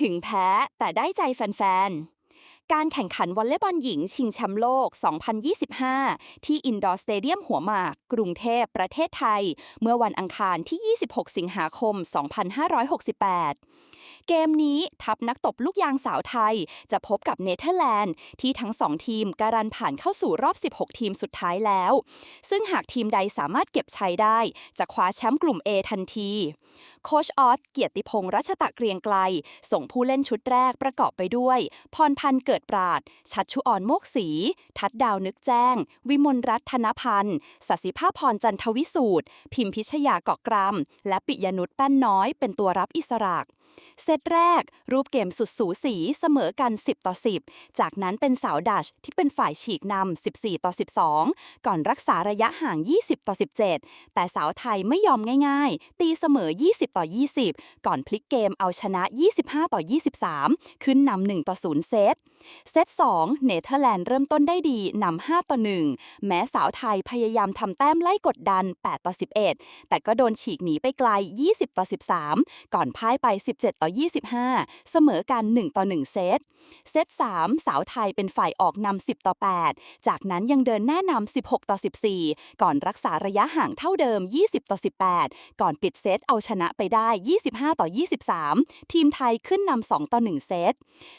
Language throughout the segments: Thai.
ถึงแพ้แต่ได้ใจแฟนๆ การแข่งขันวอลเลย์บอลหญิงชิงแชมป์โลก 2025 ที่อินดอร์สเตเดียมหัวหมาก กรุงเทพประเทศไทย เมื่อวันอังคารที่ 26 สิงหาคม 2568 เกมนี้ทัพนักตบลูกยางสาวไทย จะพบกับเนเธอร์แลนด์ ที่ทั้งสองทีมการันผ่านเข้าสู่รอบ 16 ทีมสุดท้ายแล้ว ซึ่งหากทีมใดสามารถเก็บชัยได้ จะคว้าแชมป์กลุ่ม A ทันทีโคชออสเกียรติพงษ์รัชตะเกรียงไกล ส่งผู้เล่นชุดแรกประกอบไปด้วย พรพันธ์เกิดปราด ชัดชุออนโมกสี ทัดดาวนึกแจ้ง วิมลรัตน์ธนพันธ์สศิภาพรจันทวิสูตร พิมพิชยาเกาะกรมและปิยนุชแป้นน้อยเป็นตัวรับอิสระ เซตแรก รูปเกมสุดสูสีเสมอกัน 10 ต่อ 10 จากนั้นเป็นสาวดัชที่เป็นฝ่ายฉีกนำ 14 ต่อ 12 ก่อนรักษาระยะห่าง 20 ต่อ 17 แต่สาวไทยไม่ยอมง่ายๆ ตีเสมอ 20 ต่อ 20 ก่อนพลิกเกมเอาชนะ 25 ต่อ 23 ขึ้นนำ 1 ต่อ 0 เซต เซต 2 เนเธอร์แลนด์เริ่มต้นได้ดีนำ 5 ต่อ 1 แม้สาวไทยพยายามทำแต้มไล่กดดัน 8 ต่อ 11 แต่ก็โดนฉีกหนีไปไกล 20 ต่อ 13 ก่อนพ่ายไป17ต่อ 25 เสมอกัน 1 ต่อ 1 เซต เซต 3 สาวไทยเป็นฝ่ายออกนำ 10 ต่อ 8 จากนั้นยังเดินหน้านำ 16 ต่อ 14 ก่อนรักษาระยะห่างเท่าเดิม 20 ต่อ 18 ก่อนปิดเซตเอาชนะไปได้ 25 ต่อ 23 ทีมไทยขึ้นนำ 2 ต่อ 1 เซต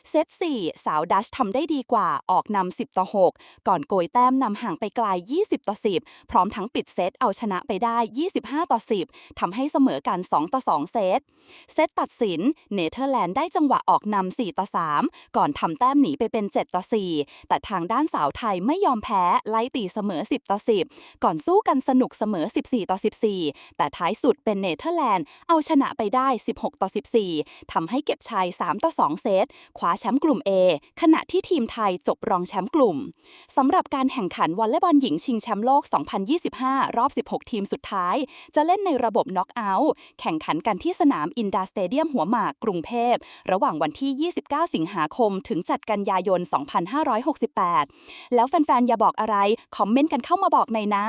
เซต 4 สาวดัชทำได้ดีกว่าออกนำ 10 ต่อ 6 ก่อนโกยแต้มนำห่างไปไกล 20 ต่อ 10 พร้อมทั้งปิดเซตเอาชนะไปได้ 25 ต่อ 10ทำให้เสมอกัน 2 ต่อ 2 เซต เซตตัดสินเนเธอร์แลนด์ได้จังหวะออกนำ4ต่อ3 ก่อนทำแต้มหนีไปเป็น 7 ต่อ 4 แต่ทางด้านสาวไทยไม่ยอมแพ้ ไล่ตีเสมอ 10 ต่อ 10 ก่อนสู้กันสนุกเสมอ 14 ต่อ 14 แต่ท้ายสุดเป็นเนเธอร์แลนด์เอาชนะไปได้ 16 ต่อ 14 ทำให้เก็บชัย 3 ต่อ 2 เซตคว้าแชมป์กลุ่ม A ขณะที่ทีมไทยจบรองแชมป์กลุ่มสำหรับการแข่งขันวอลเลย์บอลหญิงชิงแชมป์โลก 2025 รอบ 16 ทีมสุดท้าย จะเล่นในระบบน็อกเอาท์แข่งขันกันที่สนามอินดาสเตเดียมหัวหมากกรุงเทพระหว่างวันที่ 29 สิงหาคม ถึงจัดกันยายน 2568 แล้วแฟนๆ อย่าบอกอะไร คอมเมนต์กันเข้ามาบอกหน่อยนะ